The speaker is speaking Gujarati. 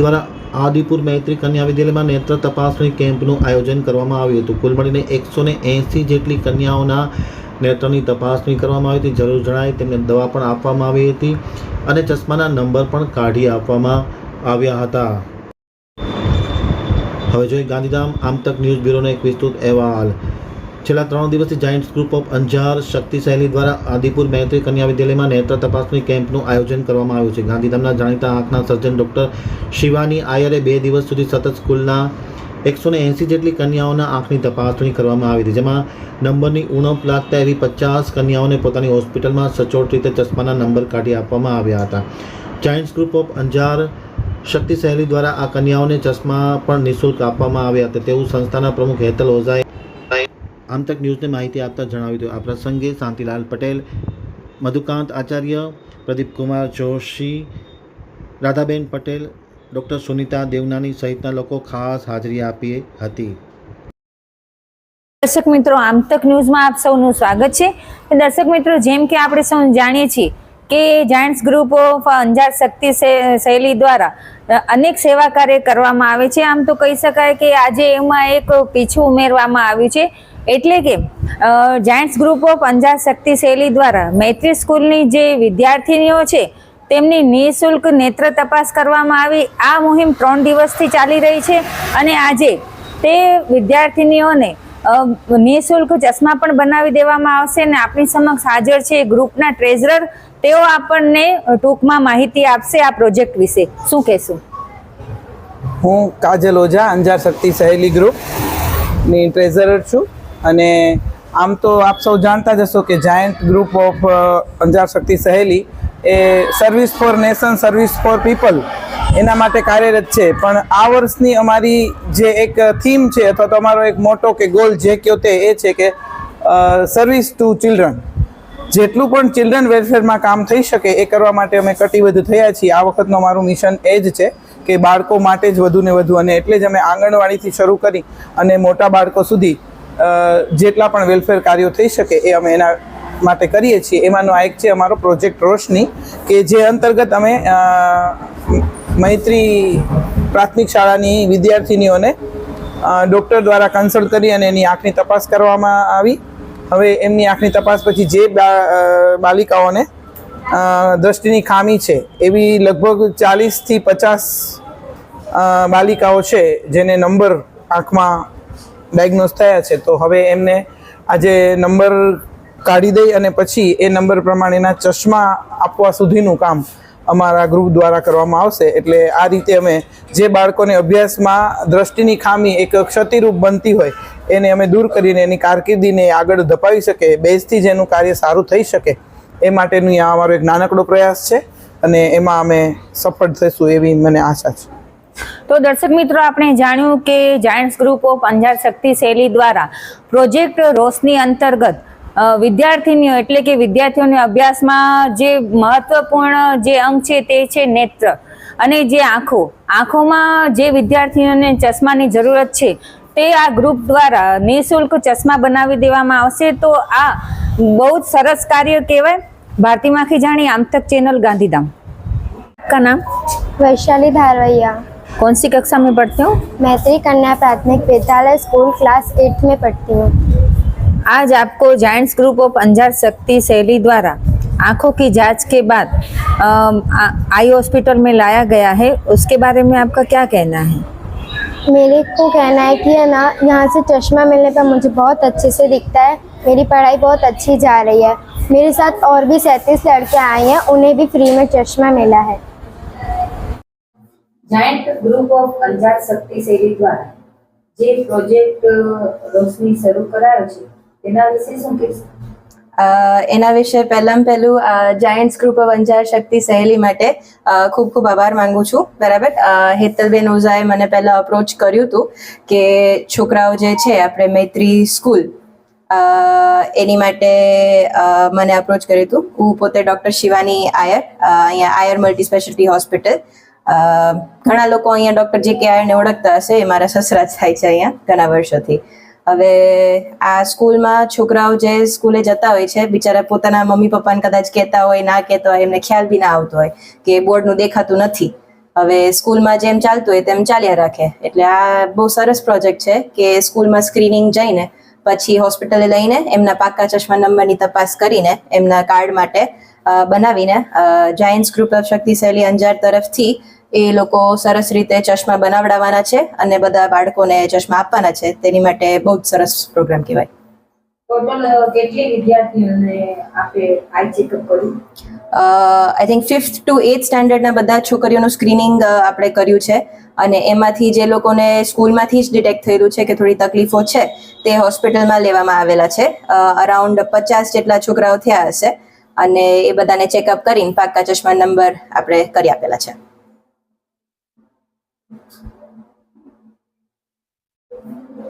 દ્વારા આદિપુર મૈત્રી કન્યા વિદ્યાલયમાં નેત્ર તપાસણી કેમ્પનું આયોજન કરવામાં આવ્યું હતું. કુલ મળીને એકસો ને એંસી જેટલી કન્યાઓના નેત્રની તપાસણી કરવામાં આવી હતી. જરૂર જણાય તેમને દવા પણ આપવામાં આવી હતી અને ચશ્માના નંબર પણ કાઢી આપવામાં આવ્યા હતા. હવે જોઈએ ગાંધીધામ આમતક ન્યૂઝ બ્યુરોનો એક વિસ્તૃત અહેવાલ. છેલ્લા ત્રણ દિવસથી giants group of Anjar Shakti Shaili દ્વારા આદિપુર મૈત્રી કન્યા વિદ્યાલયમાં નેત્ર તપાસણી કેમ્પનું આયોજન કરવામાં આવ્યું છે. ગાંધીધામના જાણીતા આંખના સર્જન ડૉક્ટર શિવાની આયરે બે દિવસ સુધી સતત સ્કૂલના એકસો ને એંસી જેટલી કન્યાઓના આંખની તપાસણી કરવામાં આવી હતી, જેમાં નંબરની ઉણપ લાગતા એવી પચાસ કન્યાઓને પોતાની હોસ્પિટલમાં સચોટ રીતે ચશ્માના નંબર કાઢી આપવામાં આવ્યા હતા. Giants group of Anjar Shakti Shaili દ્વારા આ કન્યાઓને ચશ્મા પણ નિઃશુલ્ક આપવામાં આવ્યા હતા. તેવું સંસ્થાના પ્રમુખ હેતલ ઓઝાએ આમતક ન્યૂઝને માહિતી આપતા જણાવ્યું હતું. આ પ્રસંગે શાંતિલાલ પટેલ, મધુકાંત આચાર્ય, પ્રદીપ કુમાર જોશી, રાધાબેન પટેલ, ડૉક્ટર સુનિતા દેવનાની સહિતના લોકો ખાસ હાજરી આપી હતી. દર્શક મિત્રો, આમતક ન્યૂઝમાં આપ સૌનું સ્વાગત છે. દર્શક મિત્રો, જેમ કે આપણે સૌ જાણીએ છીએ કે giants group of Anjar Shakti Shaili દ્વારા અનેક સેવા કાર્ય કરવામાં આવે છે. આમ તો કહી શકાય કે આજે એમાં એક પીછું ઉમેરવામાં આવ્યું છે. એટલે કે giants group of Anjar Shakti Shaili દ્વારા મૈત્રી સ્કૂલની જે વિદ્યાર્થીનીઓ છે, તેમની નિઃશુલ્ક નેત્ર તપાસ કરવામાં આવી. આ મુહિમ ત્રણ દિવસથી ચાલી રહી છે અને આજે તે વિદ્યાર્થીનીઓને નિઃશુલ્ક ચશ્મા પણ બનાવી દેવામાં આવશે અને આપણી સમક્ષ હાજર છે ગ્રુપના ટ્રેઝરર. તેઓ આપણને ટૂંકમાં માહિતી આપશે આ પ્રોજેક્ટ વિશે. શું કહેશું? હું કાજલ ઓઝા, અંજાર શક્તિ સહેલી ગ્રુપની ટ્રેઝરર છું. અને આમ તો આપ સૌ જાણતા જ હશો કે giant group of Anjar Shakti Saheli A service for nation service for people એના માટે કાર્યરત છે. પણ આ વર્ષની અમારી જે એક થીમ છે અથવા તો અમારો એક મોટો કે ગોલ જે કયો તે એ છે કે સર્વિસ ટુ ચિલ્ડ્રન જેટલું પણ ચિલ્ડ્રન વેલફેરમાં કામ થઈ શકે એ કરવા માટે અમે કટિબદ્ધ થયા છીએ. આ વખતનું અમારું મિશન એ જ છે કે બાળકો માટે જ વધુ ને વધુ અને એટલે જ અમે આંગણવાડીથી શરૂ કરી અને મોટા બાળકો સુધી જેટલા પણ વેલફેર કાર્યો થઈ શકે એ અમે એના માટે કરીએ છીએ. એમાંનો આ એક છે અમારો પ્રોજેક્ટ રોશની, કે જે અંતર્ગત અમે મૈત્રી પ્રાથમિક શાળાની વિદ્યાર્થીનીઓને ડૉક્ટર દ્વારા કન્સલ્ટ કરી અને એની આંખની તપાસ કરવામાં આવી. હવે એમની આંખની તપાસ પછી જે બાલિકાઓને દ્રષ્ટિની ખામી છે, એવી લગભગ ચાલીસથી પચાસ બાલિકાઓ છે જેને નંબર આંખમાં ડાયગ્નોઝ થયા છે, તો હવે એમને આજે નંબર કાઢી દઈ અને પછી એ નંબર પ્રમાણેના ચશ્મા આપવા સુધીનું કામ અમારા ગ્રુપ દ્વારા કરવામાં આવશે. એટલે આ રીતે અમે જે બાળકોને અભ્યાસમાં દ્રષ્ટિની ખામી, એક ક્ષતિરૂપ બનતી હોય, એને અમે દૂર કરીને એની કારકિર્દીને આગળ ધપાવી શકે, બેઝથી જ એનું કાર્ય સારું થઈ શકે, એ માટેનું આ અમારો એક નાનકડો પ્રયાસ છે અને એમાં અમે સફળ થઈશું એવી મને આશા છે. તો દર્શક મિત્રો આપણે જાણ્યું કે giants group of Anjar Shakti Shaili દ્વારા પ્રોજેક્ટ રોશની અંતર્ગત વિદ્યાર્થીનીઓ એટલે કે વિદ્યાર્થીઓને અભ્યાસમાં જે મહત્વપૂર્ણ જે અંગ છે તે છે નેત્ર. અને જે આંખો આંખોમાં જે વિદ્યાર્થીઓને ચશ્માની જરૂરત છે તે આ ગ્રુપ દ્વારા નિઃશુલ્ક ચશ્મા બનાવી દેવામાં આવશે. તો આ બહુ જ સરસ કાર્ય કહેવાય. ભારતીમાંથી માખી જાણી આમતક ચેનલ ગાંધીધામ. આપકા નામ? વૈશાલી ધારવૈયા. कौन सी कक्षा में पढ़ते हो? मैत्री कन्या प्राथमिक विद्यालय स्कूल क्लास एट में पढ़ती हूँ। आज आपको जायंट्स ग्रुप ऑफ़ अंजार शक्ति शैली द्वारा आँखों की जाँच के बाद आई हॉस्पिटल में लाया गया है। उसके बारे में आपका क्या कहना है? मेरे को कहना है कि ना यहाँ से चश्मा मिलने पर मुझे बहुत अच्छे से दिखता है। मेरी पढ़ाई बहुत अच्छी जा रही है। मेरे साथ और भी सैंतीस लड़के आए हैं उन्हें भी फ्री में चश्मा मिला है। Giant group of Anjar Shakti દ્વારા જે પ્રોજેક્ટ રોશની શરૂ કરાયો છે તેના વિશે શું કહેશો? એના વિશે પહેલાં પહેલું giants group of Anjar Shakti Saheli માટે ખૂબ ખૂબ આભાર માંગુ છું. બરાબર? હેતલબેન ઓઝાએ મને પહેલાં અપ્રોચ કર્યું હતું કે છોકરાઓ જે છે, આપણે મૈત્રી સ્કૂલ એની માટે મને અપ્રોચ કર્યું હતું. હું પોતે ડૉક્ટર શિવાની આયર અહીંયા આયર મલ્ટી સ્પેશિયાલિટી હોસ્પિટલ ઘણા લોકો અહીંયા ડૉક્ટર જે કે આયરને ઓળખતા હશે, એ મારા સસરા જ થાય છે અહીંયા ઘણા વર્ષોથી. હવે આ સ્કૂલમાં છોકરાઓ જે સ્કૂલે જતા હોય છે, બિચારા પોતાના મમ્મી પપ્પાને કદાચ કહેતા હોય, ના કહેતા હોય, એમને ખ્યાલ બી ના આવતો હોય કે બોર્ડનું દેખાતું નથી. હવે સ્કૂલમાં જેમ ચાલતું હોય તેમ ચાલ્યા રાખે. એટલે આ બહુ સરસ પ્રોજેક્ટ છે કે સ્કૂલમાં સ્ક્રીનિંગ જઈને, પછી હોસ્પિટલે લઈને, એમના પાકા ચશ્મા નંબરની તપાસ કરીને, એમના કાર્ડ માટે બનાવીને જાયન્ટ્સ ગ્રુપ ઓફ શક્તિશાળી અંજાર તરફથી એ લોકો સરસ રીતે ચશ્મા બનાવડાવવાના છે અને બધા બાળકોને ચશ્મા આપવાના છે. તેની માટે બહુ જ સરસ પ્રોગ્રામ કહેવાય. ટોટલ કેટલી વિદ્યાર્થીઓને આપે આઈ ચેકઅપ કર્યું? I think fifth to eighth સ્ટાન્ડર્ડના બધા છોકરીઓનું સ્ક્રીનિંગ આપણે કર્યું છે. અને એમાંથી જે લોકોને સ્કૂલમાંથી જ ડિટેક્ટ થયેલું છે કે થોડી તકલીફો છે તે હોસ્પિટલમાં લેવામાં આવેલા છે. અરાઉન્ડ પચાસ જેટલા છોકરાઓ થયા હશે. અને એ બધાને ચેકઅપ કરીને પાક્કા ચશ્મા નંબર આપણે કરી આપેલા છે. Thank you.